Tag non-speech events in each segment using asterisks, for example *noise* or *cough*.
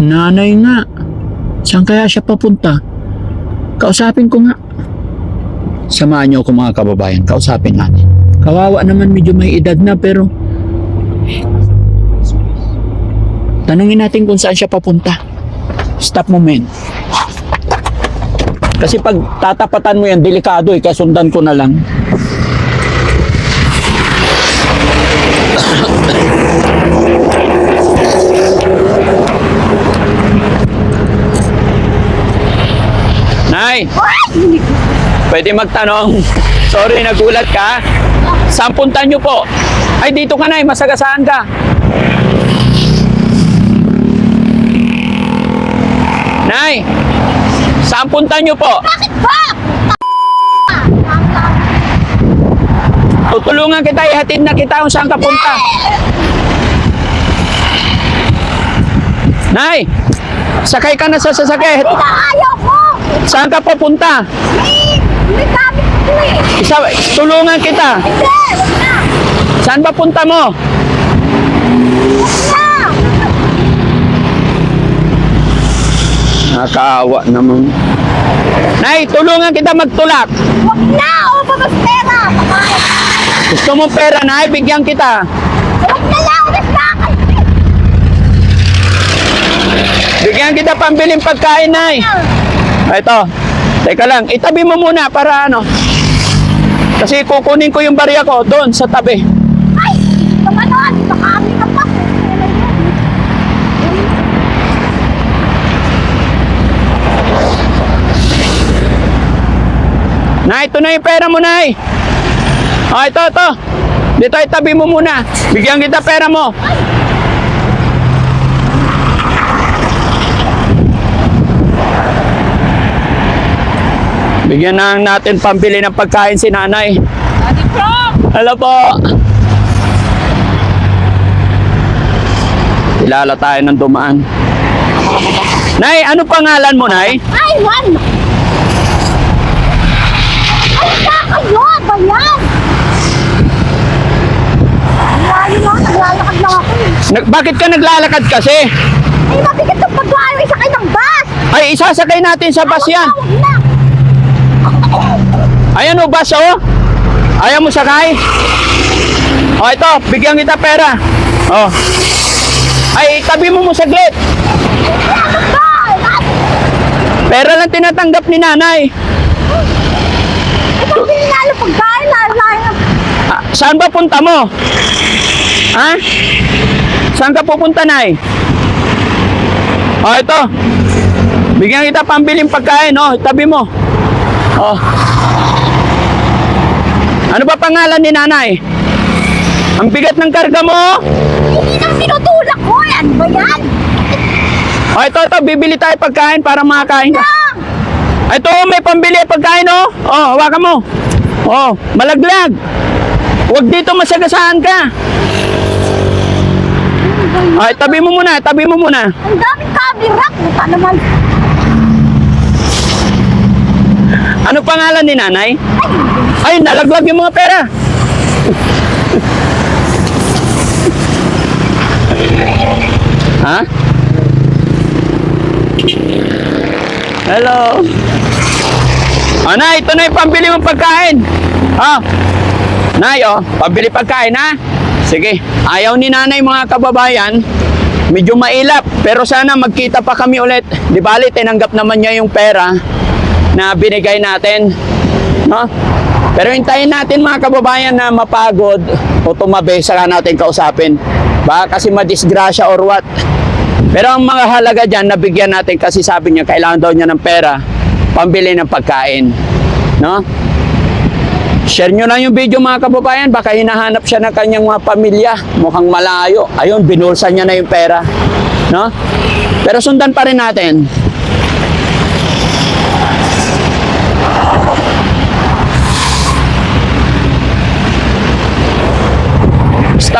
Nanay nga. Saan kaya siya papunta? Kausapin ko nga. Samahan niyo ako mga kababayan. Kausapin natin. Kawawa naman medyo may edad na pero tanungin natin kung saan siya papunta. Stop moment. Kasi pag tatapatan mo yan, delikado eh. Kaya sundan ko na lang. Pwede magtanong. *laughs* Sorry, nagulat ka. Saan punta nyo po? Ay, dito ka, Nay. Masagasaan ka. Nay! Saan punta nyo po? Bakit ba? Tutulungan kita, ihatid na kita kung saan ka punta. Nay! Sakay ka na sa sasakay. Hindi na ayaw ko! Saan ka papunta? May, may gamit ko eh! Isa, tulungan kita. Hindi! Wag na! Saan ba punta mo? Wag na! Nakakaawa naman. Nay, tulungan kita magtulak. Wag na! O, babas pera! Baka- Gusto mo pera, Nay? Bigyan kita. Wag na lang! Ako! Bigyan kita pambiling pagkain, Nay. Ito. Teka lang, itabi mo muna para ano. Kasi kukunin ko yung barya ko doon sa tabi. Ay! Kamanon! Baka kami ka pa! Nay, ito na yung pera mo, Nay. Oh, ito, ito. Dito, itabi mo muna. Bigyan kita pera mo. Bigyan na natin pambili ng pagkain si nanay. Ate Prom! Hello po. Kilala tayo ng dumaan. Nay, ano pangalan mo, Nay? Ay, Juan! Ay, sa kayo! Ba yan? Layo lang, naglalakad lang ako eh. Nag- bakit ka naglalakad kasi? Ay, mabigat ang pagkain ay sakay ng bus! Ay, isasakay natin sa bus yan. Huwag na! Ayan o, bus oh. Ayaw mo sakay? O, ito, bigyan kita pera. Oh. Ay, tabi mo mo saglit. Pera lang tinatanggap ni nanay. Na lang pagkain. Ah, saan ba punta mo? Ha? Saan ka pupunta, Nay? Oh, ito. Bigyan kita pambiling pagkain, oh. Tabi mo. Oh. Ano ba pangalan ni nanay? Ang bigat ng karga mo. Hindi nang tinutulak ko, yan ba yan? Oh, ito, ito. Bibili tayo pagkain para makakain ka. Lang! Ito, may pambili pagkain, oh. Oh, hawakan mo. Oh, malaglag. Huwag dito masagasaan ka. Ay, tabi mo muna, tabi mo muna. Ang daming camera, puta naman. Ano pangalan ni nanay? Ay, nalaglag yung mga pera. ha? Hello. Oh, nay, ito na yung pambili mong pagkain. Ha? Nay, oh, pambili pagkain, ha? Sige, ayaw ni nanay mga kababayan. Medyo mailap, pero sana magkita pa kami ulit. Di bali, tinanggap naman niya yung pera na binigay natin. No? Pero hintayin natin mga kababayan na mapagod o tumabi, saka natin kausapin. Baka kasi madisgrasya or what. Pero ang mga halaga dyan, nabigyan natin kasi sabi niya, kailangan daw niya ng pera, pambili ng pagkain. No? Share nyo lang yung video mga kababayan, baka hinahanap siya ng kanyang mga pamilya, mukhang malayo. Ayun, binulsa niya na yung pera. No? Pero sundan pa rin natin.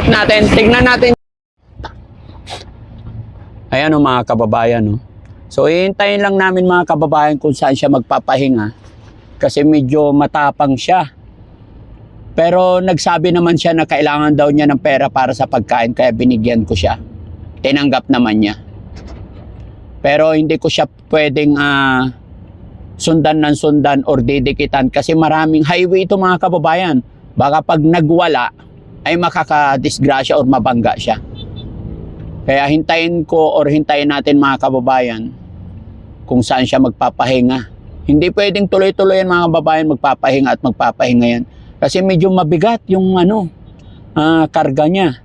Stop natin. Tignan natin. Ayan o mga kababayan. No? So, ihintayin lang namin mga kababayan kung saan siya magpapahinga. Kasi medyo matapang siya. Pero nagsabi naman siya na kailangan daw niya ng pera para sa pagkain kaya binigyan ko siya. Tinanggap naman niya. Pero hindi ko siya pwedeng ah, sundan ng sundan or didikitan kasi maraming highway ito mga kababayan. Baka pag nagwala ay makakadisgrasya or mabangga siya. Kaya hintayin ko or hintayin natin mga kababayan kung saan siya magpapahinga. Hindi pwedeng tuloy-tuloy yan mga kababayan magpapahinga at magpapahinga yan. Kasi medyo mabigat yung ano, ah, karga niya.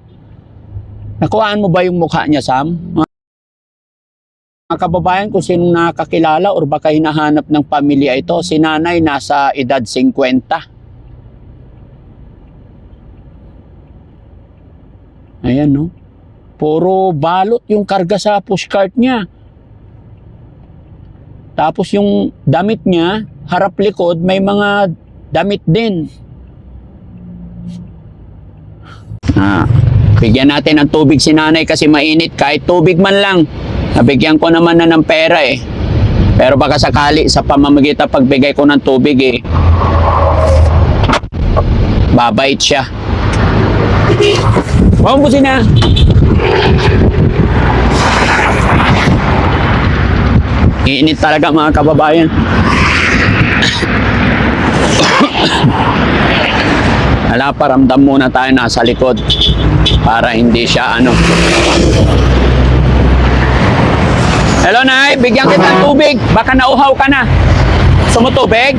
Nakuhaan mo ba yung mukha niya, Sam? Mga kababayan, kung sino nakakilala or baka hinahanap ng pamilya ito, si nanay nasa edad 50. Ayan, no? Puro balot yung karga sa pushcart niya. Tapos yung damit niya, harap likod, may mga damit din. Ah, bigyan natin ng tubig si nanay kasi mainit. Kahit tubig man lang. Nabigyan ko naman na ng pera eh. Pero baka sakali sa pamamagitan pagbigay ko ng tubig eh. Babait siya. Huwag mo na. Iinit talaga mga kababayan. *coughs* Wala pa, ramdam muna tayo nasa likod para hindi siya ano. Hello, Nay. Bigyan kita ng tubig. Baka nauhaw ka na. Gusto mo tubig?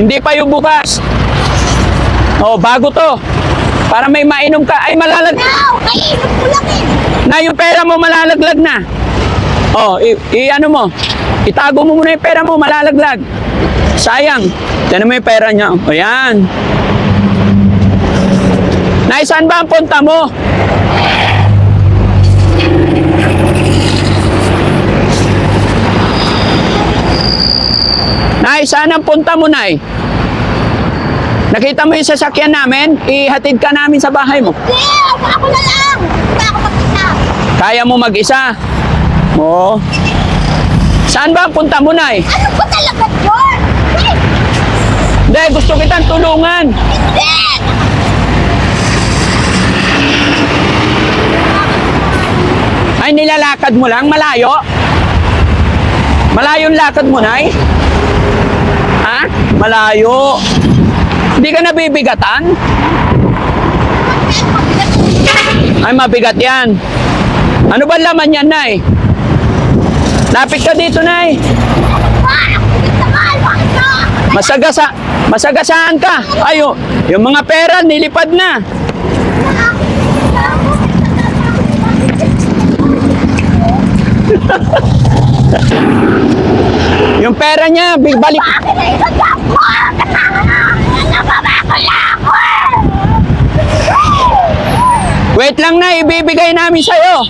Hindi pa yung bukas. Oh, bago to. Para may mainom ka. Ay, malalag. No! Kainit ko lang eh! Na, yung pera mo malalaglag na. Oh, i, i- ano mo? Itago mo muna yung pera mo, malalaglag. Sayang. Tiyan mo yung pera niya. O yan. Nay, saan ba ang punta mo? Nay, saan ang punta mo, Nay? Nakita mo yung sasakyan namin? Ihatid ka namin sa bahay mo. Hindi! Ako na lang! Hindi ako magkita! Kaya mo mag-isa? Oo. Saan ba ang punta mo, Nay? Ano ba talaga yun? Eh, Hindi, gusto kitang tulungan. Hindi! Ay, nilalakad mo lang, malayo. Malayo yung lakad mo, Nay? Ha? Malayo. Hindi ka nabibigatan? Ay, mabigat yan. Ano ba laman yan, Nay? Lapit ka dito, Nay. Masagasa, masagasaan ka. Ayo, yung mga pera nilipad na. *laughs* Yung pera niya, balik. Bakit na isang ako? Nababakala ako! Wait lang na, ibibigay namin sa'yo.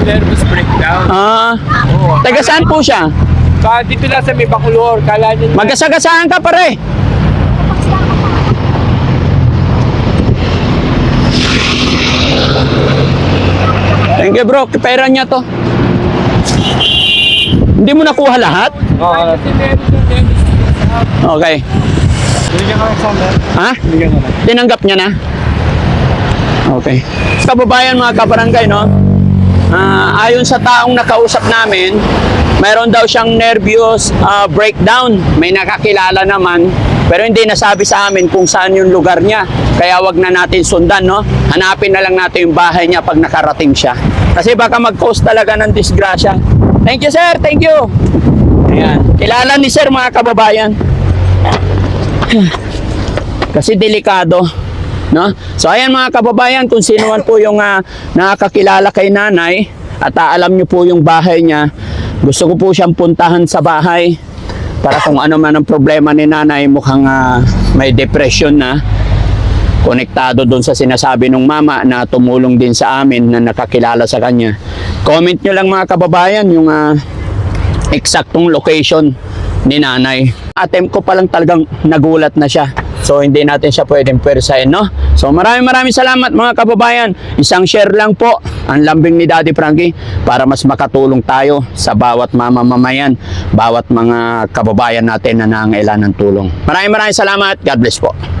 Nervous breakdown. Ah, taga saan po siya? Ka dito lang sa may Bacolor, kala niyo Magasagasaan ka pare. Thank you bro, pera niya to. Hindi mo nakuha lahat? Oo. Okay. Bigyan ka ng summer. Ha? Bigyan ka na. Tinanggap niya na? Okay. Kababayan mga kabarangay, no? Ah, ayon sa taong nakausap namin, meron daw siyang nervous ah, breakdown. May nakakilala naman, pero hindi nasabi sa amin kung saan yung lugar niya. Kaya wag na natin sundan, no? Hanapin na lang natin yung bahay niya pag nakarating siya. Kasi baka mag-cause talaga ng disgrasya. Thank you, sir. Thank you. Ayan. Kilala ni sir, mga kababayan. Kasi delikado. No? So ayan mga kababayan, kung sino man po yung ah, nakakakilala kay nanay at ah, alam niyo po yung bahay niya, gusto ko po siyang puntahan sa bahay para kung ano man ang problema ni nanay, mukhang ah, may depression na konektado doon sa sinasabi ng mama na tumulong din sa amin na nakakilala sa kanya. Comment nyo lang mga kababayan yung ah, eksaktong location ni nanay. Attempt ko palang talagang nagulat na siya. So hindi natin siya pwedeng pwersahin, no? So maraming maraming salamat mga kababayan. Isang share lang po ang lambing ni Daddy Frankie para mas makatulong tayo sa bawat mamamamayan, bawat mga kababayan natin na nangailangan ng tulong. Maraming maraming salamat. God bless po.